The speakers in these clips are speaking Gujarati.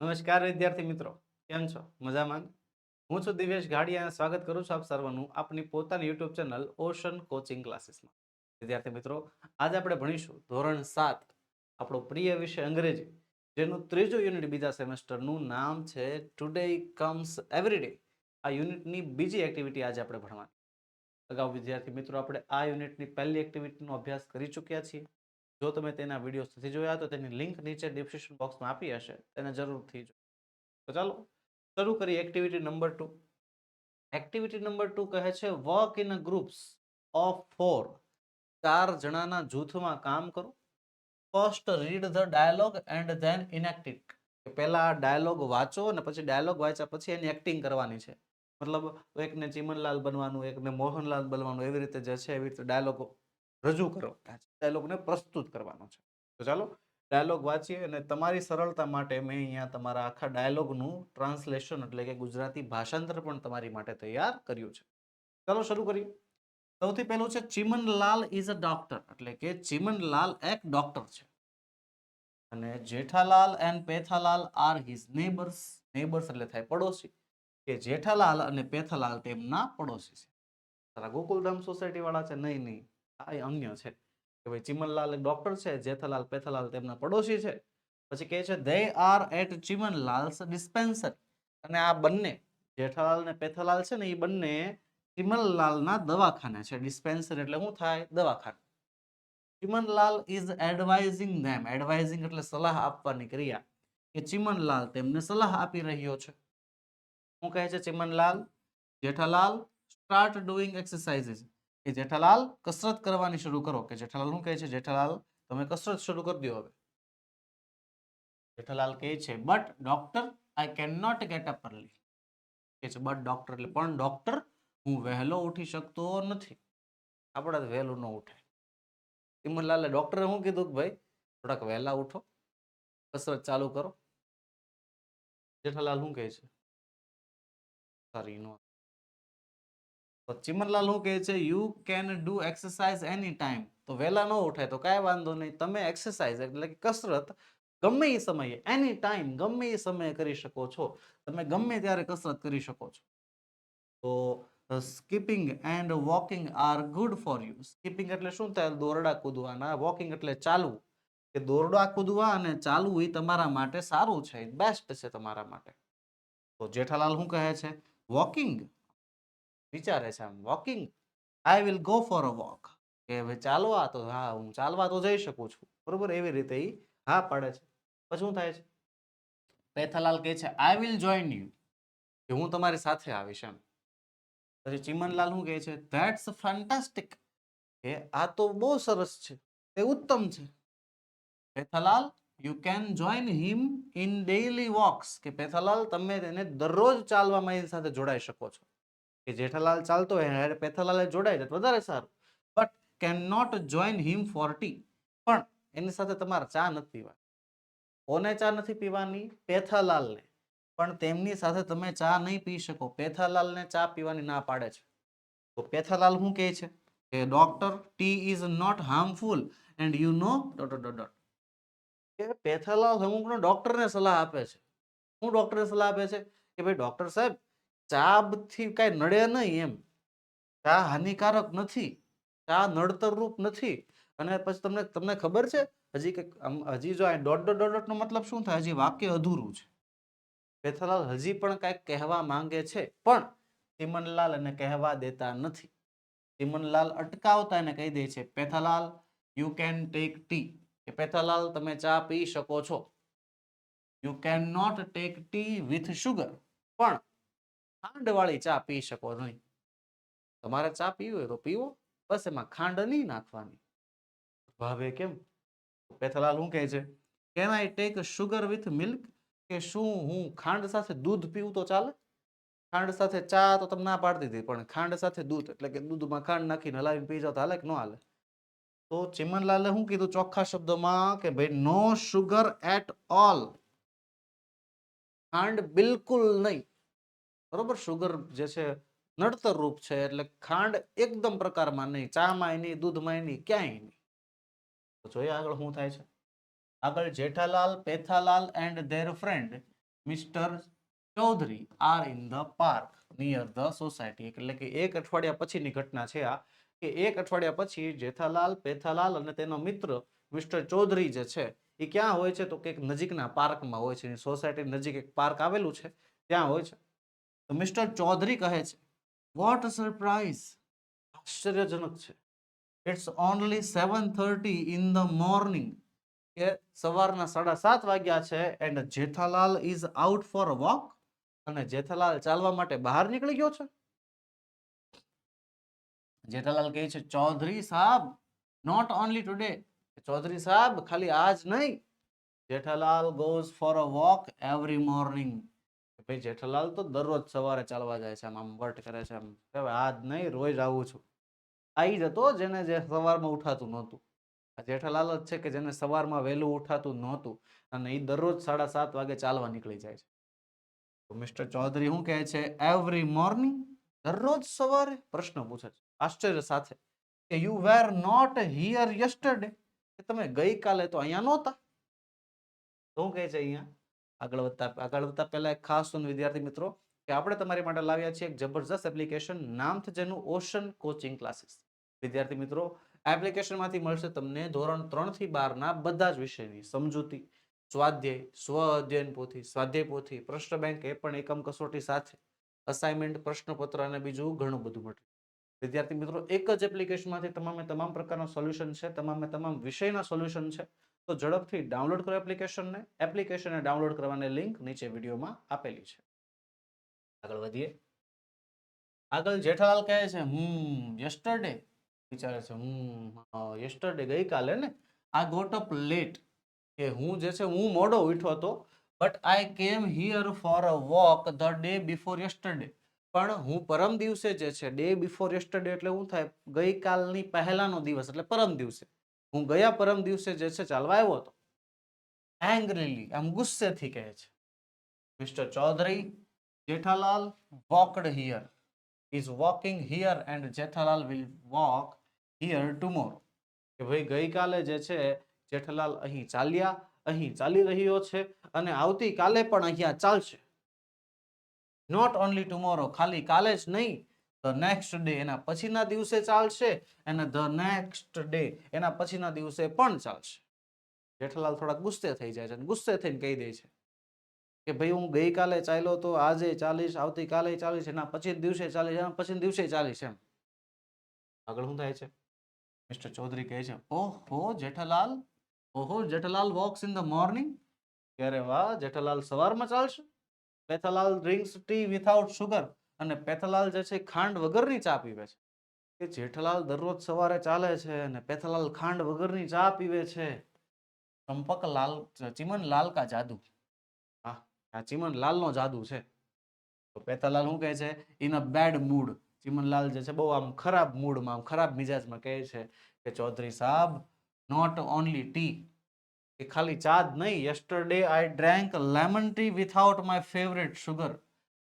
નમસ્કાર વિદ્યાર્થી મિત્રો, કેમ છો? મજામાં? હું છું દિવેશ ગાડિયા, સ્વાગત કરું છું આપ સર્વનું આપની પોતાની યુટ્યુબ ચેનલ ઓશન કોચિંગ ક્લાસીસમાં. વિદ્યાર્થી મિત્રો, આજે આપણે ભણીશું ધોરણ સાત, આપણો પ્રિય વિષય અંગ્રેજી, જેનું ત્રીજું યુનિટ બીજા સેમેસ્ટરનું નામ છે ટુડે કમ્સ એવરીડે આ યુનિટની બીજી એક્ટિવિટી આજે આપણે ભણવાની. અગાઉ વિદ્યાર્થી મિત્રો, આપણે આ યુનિટની પહેલી એક્ટિવિટીનો અભ્યાસ કરી ચૂક્યા છીએ. જો તમે તેના વિડીયોઝ નથી જોયા તો તેની લિંક નીચે ડિસ્ક્રિપ્શન બોક્સમાં આપી હશે, તેને જરૂરથી જો. તો ચાલો, શરૂ કરીએ activity number two activity number two કહે છે work in a groups of four ચાર જણાના જૂથમાં કામ કરો. First read the dialogue and then enact it પહેલા ડાયલોગ વાંચો અને પછી ડાયલોગ વાંચ્યા પછી એની એક્ટિંગ કરવાની છે. મતલબ, એકને ચીમનલાલ બનવાનું, એકને મોહનલાલ બનવાનું, એવી રીતે જે છે, એવી રીતે ડાયલોગ રજૂ કરો ડાયલોગને પ્રસ્તુત કરવાનો છે. તો ચાલો ડાયલોગ વાંચીએ અને તમારી સરળતા માટે મેં અહીંયા તમારા આખા ડાયલોગનું ટ્રાન્સલેશન એટલે કે ગુજરાતી ભાષાંતર પણ તમારી માટે તૈયાર કર્યું છે. ચાલો શરૂ કરીએ. સૌથી પહેલું છે, ચિમનલાલ ઇઝ અ ડોક્ટર એટલે કે ચિમનલાલ એક ડોક્ટર છે. અને Jethalal and Pethalal are his neighbours neighbours એટલે થાય પડોશી. કે જેઠાલાલ અને પેથાલાલ તેમના પડોશી છે. તારા ગોકુલધામ સોસાયટી વાળા છે? નહીં નહીં. આ અન્ય છે. કે ભાઈ ચિમનલાલ એક ડોક્ટર છે, જેઠાલાલ પેથાલાલ તેમના પડોશી છે. પછી કહે છે they are at Chimanlal's dispenser અને આ બંને, જેઠાલાલ ને પેથાલાલ છે ને, એ બંને ચિમનલાલના દવાખાને છે. ડિસ્પેન્સર એટલે શું થાય? દવાખાનું. Chimanlal is advising them advising એટલે સલાહ આપવાની ક્રિયા. કે ચિમનલાલ તેમને સલાહ આપી રહ્યો છે. શું કહે છે Chimanlal? Jethalal start doing exercises કે જેઠાલાલ કસરત કરવાની શરૂ કરો. કે જેઠાલાલ શું કહે છે? જેઠાલાલ, તમે કસરત શરૂ કરી દો હવે. જેઠાલાલ કહે છે, but doctor I can not get up early કે છે, બટ ડોક્ટર એટલે, પણ ડોક્ટર, હું વહેલો ઉઠી શકતો નથી. આપણા વહેલું ન ઉઠે. તિમનલાલે ડોક્ટરે શું કીધું કે, ભાઈ, થોડાક વહેલા ઉઠો, કસરત ચાલુ કરો. જેઠાલાલ શું કહે છે? સોરી નો તો ચિમનલાલ શું કહે છે? You can do exercise any time તો વહેલા ન ઉઠાય તો કાંઈ વાંધો નહીં. તમે એક્સરસાઇઝ એટલે કે કસરત ગમે એ સમયે એની ટાઈમ ગમે એ સમયે કરી શકો છો. તમે ગમે ત્યારે કસરત કરી શકો છો. તો skipping and walking are good for you skipping એટલે શું થાય? દોરડા કૂદવાના. વોકિંગ એટલે ચાલવું. કે દોરડા કૂદવા અને ચાલવું એ તમારા માટે સારું છે. બેસ્ટ છે તમારા માટે. તો જેઠાલાલ શું કહે છે? વોકિંગ વિચારે છે આમ walking I will go for a walk કે હવે ચાલવા તો હા, હું ચાલવા તો જઈ શકું છું. બરોબર? એવી રીતે એ હા પાડે છે. પછી શું થાય છે? પેથાલાલ કહે છે આઈ વિલ જોઈન યુ કે હું તમારી સાથે આવીશ એમ. પછી ચિમનલાલ શું કહે છે? ધેટ્સ ફેન્ટાસ્ટિક કે આ તો બહુ સરસ છે. તે ઉત્તમ છે. Pethalal you can join him in daily walks કે પેથાલાલ, તમે તેને દરરોજ ચાલવામાં એની સાથે જોડાઈ શકો છો. કે જેઠાલાલ ચાલતો હોય હારે પેથાલાલે જોડાય તો વધારે સારું. But can not join him for tea પણ એની સાથે તમારે ચા નથી પીવાની. કોને ચા નથી પીવાની? પેથાલાલને. પણ તેમની સાથે તમે ચા નહીં પી શકો. પેથાલાલને ચા પીવાની ના પાડે છે. તો પેથાલાલ શું કહે છે? કે doctor tea is not harmful and you know dot dot dot કે પેથાલાલ અમુકનો ડોક્ટરને સલાહ આપે છે. શું ડોક્ટરને સલાહ આપે છે? કે ભાઈ ડોક્ટર સાહેબ ચાથી કાંઈ નડે નહીં એમ. ચા હાનિકારક નથી. ચા નડતર રૂપ નથી. અને પછી તમને તમને ખબર છે? હજી કે હજી જો આ ડોટ ડોટ ડોટ મતલબ શું થાય? હજી વાક્ય અધૂરું છે. પેથાલાલ હજી પણ કાંઈક કહેવા માંગે છે, પણ તિમનલાલ એને કહેવા દેતા નથી. તિમનલાલ અટકાવતા એને કહી દે છે, Pethalal you can take tea કે પેથાલાલ, તમે ચા પી શકો છો. You can not take tea with sugar પણ ખાંડવાળી ચા પી શકો નહીં. તમારે ચા પીવી હોય તો પીવો, બસ એમાં ખાંડ નહીં નાખવાની. ભાવે કેમ? પેથલાલ શું કહે છે? Can I take sugar with milk કે શું હું ખાંડ સાથે દૂધ પીવું તો ચાલે? ખાંડ સાથે ચા તો તમે ના પાડતી હતી પણ ખાંડ સાથે દૂધ, એટલે કે દૂધમાં ખાંડ નાખીને હલાવીને પી જાવ તો હાલે કે ન હાલે? તો ચિમનલાલે શું કીધું ચોખ્ખા શબ્દોમાં? કે ભાઈ નો શુગર એટ ઓલ ખાંડ બિલકુલ નહીં. બરોબર? શુગર જે છે, નડતર રૂપ છે, એટલે ખાંડ એકદમ પ્રકારમાં નહીં. ચામાં નહીં, દૂધમાં નહીં, ક્યાંય નહીં. જોઈએ આગળ શું થાય છે. આગળ Jethalal, Pethalal and their friend mister Chaudhary are in the park near the society એટલે કે એક અઠવાડિયા પછીની ઘટના છે આ. કે એક અઠવાડિયા પછી જેઠાલાલ, પેથાલાલ અને તેનો મિત્ર મિસ્ટર ચૌધરી જે છે, એ ક્યાં હોય છે? તો કે નજીકના પાર્કમાં હોય છે. સોસાયટી નજીક એક પાર્ક આવેલું છે. ત્યાં હોય છે. તો મિસ્ટર ચૌધરી કહે છે વોટ સરપ્રાઈઝ આશ્ચર્યજનક છે. It's only seven thirty in the morning કે સવારના સાડા સાત વાગ્યા છે and Jethalal is out for walk અને જેઠાલાલ ચાલવા માટે બહાર નીકળી ગયો છે. જેઠાલાલ કહે છે ચૌધરી સાહેબ નોટ ઓનલી ટુડે ચૌધરી સાહેબ ખાલી આજ નહીં. Jethalal goes for a walk every morning ભાઈ જેઠાલાલ તો દરરોજ સવારે ચાલવા જાય છે, આમ આમ વર્ટ કરે છે, આમ કે આજ નહીં, રોજ આવું છું. આઈ જતો જેને જે સવારમાં ઉઠાતું નહોતું. જેઠાલાલ જ છે કે જેને સવારમાં વહેલું ઉઠાતું નહોતું અને એ દરરોજ સાડા સાત વાગે ચાલવા નીકળી જાય છે. તો મિસ્ટર ચૌધરી શું કહે છે? એવરી મોર્નિંગ દરરોજ સવારે પ્રશ્ન પૂછે છે. આશ્ચર્ય સાથે કે you were not here yesterday કે, તમે ગઈકાલે તો અહીંયા નહોતા. શું કહે છે અહીંયા? આગળ વધતા આગળ વધતા પહેલા એક ખાસ વિદ્યાર્થી મિત્રો કે આપણે તમારી માટે લાવ્યા છીએ એક જબરજસ્ત એપ્લિકેશન નામ છે જેનું ઓશન કોચિંગ ક્લાસીસ વિદ્યાર્થી મિત્રો એપ્લિકેશનમાંથી મળશે તમને ધોરણ ત્રણથી બારના બધા જ વિષયની સમજૂતી, સ્વાધ્યાય, સ્વ અધ્યયન પોથી, સ્વાધ્યાય પોથી, પ્રશ્ન બેંક એ પણ એકમ કસોટી સાથે અસાઇનમેન્ટ પ્રશ્નપત્ર અને બીજું ઘણું બધું મટીરિયલ વિદ્યાર્થી મિત્રો, એક જ એપ્લિકેશનમાંથી તમામે તમામ પ્રકારના સોલ્યુશન છે, તમામે તમામ વિષયના સોલ્યુશન છે. તો ઝડપથી ડાઉનલોડ કરો એપ્લિકેશનને. એપ્લિકેશનને ડાઉનલોડ કરવાની લિંક નીચે વિડીયોમાં આપેલી છે. આગળ વધીએ. આગળ જેઠાલાલ કહે છે, હમ યસ્ટરડે વિચારે છે, હમ યસ્ટરડે ગઈકાલે ને? આ ગોટ અપ લેટ કે હું જે છે, હું મોડો ઉઠ્યો હતો but I came here for a walk the day before yesterday પણ હું પરમ દિવસે જે છે ડે બિફોર યસ્ટરડે એટલે શું થાય, ગઈકાલની પહેલાનો દિવસ એટલે પરમ દિવસે. હું ગયા પરમ દિવસે જે છે ચાલવા આવ્યો હતો એંગ્રીલી આમ ગુસ્સેથી કહે છે mister Chaudhary Jethalal walked here is walking here and Jethalal will walk here tomorrow કે ભાઈ, ગઈકાલે જે છે જેઠાલાલ અહીં ચાલ્યા, અહીં ચાલી રહ્યો છે અને આવતીકાલે પણ અહીંયા ચાલશે. નોટ ઓનલી ટુમોરો ખાલી કાલે જ નહીં ધ નેક્સ્ટ ડે એના પછીના દિવસે ચાલશે અને ધ નેક્સ્ટ ડે એના પછીના દિવસે પણ ચાલશે. જેઠાલાલ થોડા ગુસ્સે થઈ જાય છે ગુસ્સે થઈને કહી દે છે કે ભાઈ હું ગઈકાલે ચાલ્યો તો આજે ચાલીસ આવતીકાલે ચાલીસ એના પછી દિવસે ચાલીસ એના પછી દિવસે ચાલીસ એમ. આગળ શું થાય છે? મિસ્ટર ચૌધરી કહે છે, ઓહો, જેઠાલાલ ઓહો, Jethalal walks in the morning અરે વાહ, જેઠાલાલ સવારમાં ચાલશે? Jethalal drinks tea without sugar અને પેથલાલ જે છે ખાંડ વગરની ચા પીવે છે. કે જેઠલાલ દરરોજ સવારે ચાલે છે અને પેથલાલ ખાંડ વગરની ચા પીવે છે. ચંપક લાલ, ચિમન લાલ કા જાદુ? હા, આ ચિમન લાલનો જાદુ છે. તો પેથલાલ શું કહે છે? In a bad mood Chimanlal જે છે બહુ આમ ખરાબ મૂડમાં આમ ખરાબ મિજાજમાં કહે છે કે ચૌધરી સાહેબ નોટ ઓનલી ટી કે ખાલી ચા જ નહીં yesterday I drank lemon tea without my favourite sugar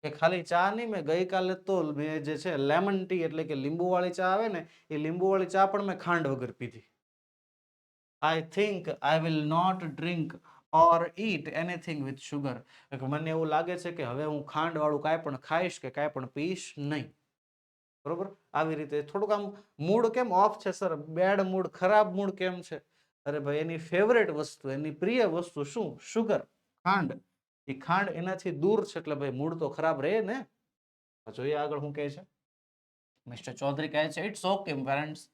કે ખાલી ચા નહીં, મેં ગઈકાલે તો મેં જે છે લેમન ટી એટલે કે લીંબુવાળી ચા આવે ને, એ લીંબુવાળી ચા પણ મેં ખાંડ વગર પીધી. I think I will not drink or eat anything with sugar મને એવું લાગે છે કે હવે હું ખાંડવાળું કાંઈ પણ ખાઈશ કે કાંઈ પણ પીશ નહીં. બરોબર? આવી રીતે થોડુંક આમ મૂડ કેમ ઓફ છે સર? બેડ મૂડ, ખરાબ મૂડ કેમ છે? અરે ભાઈ, એની ફેવરેટ વસ્તુ, એની પ્રિય વસ્તુ શું? શુગર ખાંડ. એ ખાંડ એનાથી દૂર છે એટલે ભાઈ મૂડ તો ખરાબ રહે ને? જોઈએ આગળ શું કહે છે. મિસ્ટર ચૌધરી કહે છે ઇટ્સ ઓકે પેરેન્ટ્સ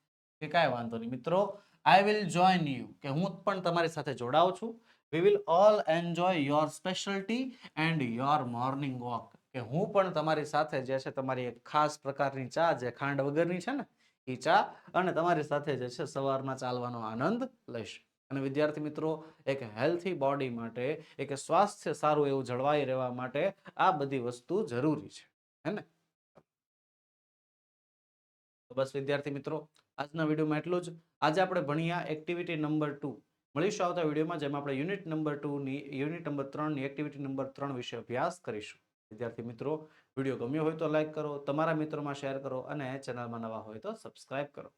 કે કાંઈ વાંધો નહીં. મિત્રો આઈ વિલ જોઈન યુ કે હું પણ તમારી સાથે જોડાઉં છું. We will all enjoy your specialty and your morning walk કે હું પણ તમારી સાથે જે છે, તમારી એક ખાસ પ્રકારની ચા, જે ખાંડ વગરની છે ને, એ ચા અને તમારી સાથે જે છે, સવારમાં ચાલવાનો આનંદ લઈશ. અને વિદ્યાર્થી મિત્રો, એક હેલ્થી બોડી માટે, એક સ્વાસ્થ્ય સારું એવું જળવાઈ રહેવા માટે આ બધી વસ્તુ જરૂરી છે. હે ને? તો બસ વિદ્યાર્થી મિત્રો, આજના વિડીયોમાં એટલું જ. આજે આપણે ભણ્યા એક્ટિવિટી નંબર ટુ મળીશું આવતા વિડીયોમાં, જેમાં આપણે યુનિટ નંબર ટુની યુનિટ નંબર ત્રણની એક્ટિવિટી નંબર ત્રણ વિશે અભ્યાસ કરીશું. વિદ્યાર્થી મિત્રો, વીડિયો ગમ્યો હોય તો લાઇક કરો, તમારા મિત્રોમાં શેર કરો અને ચેનલમાં નવા હોય તો સબસ્ક્રાઇબ કરો.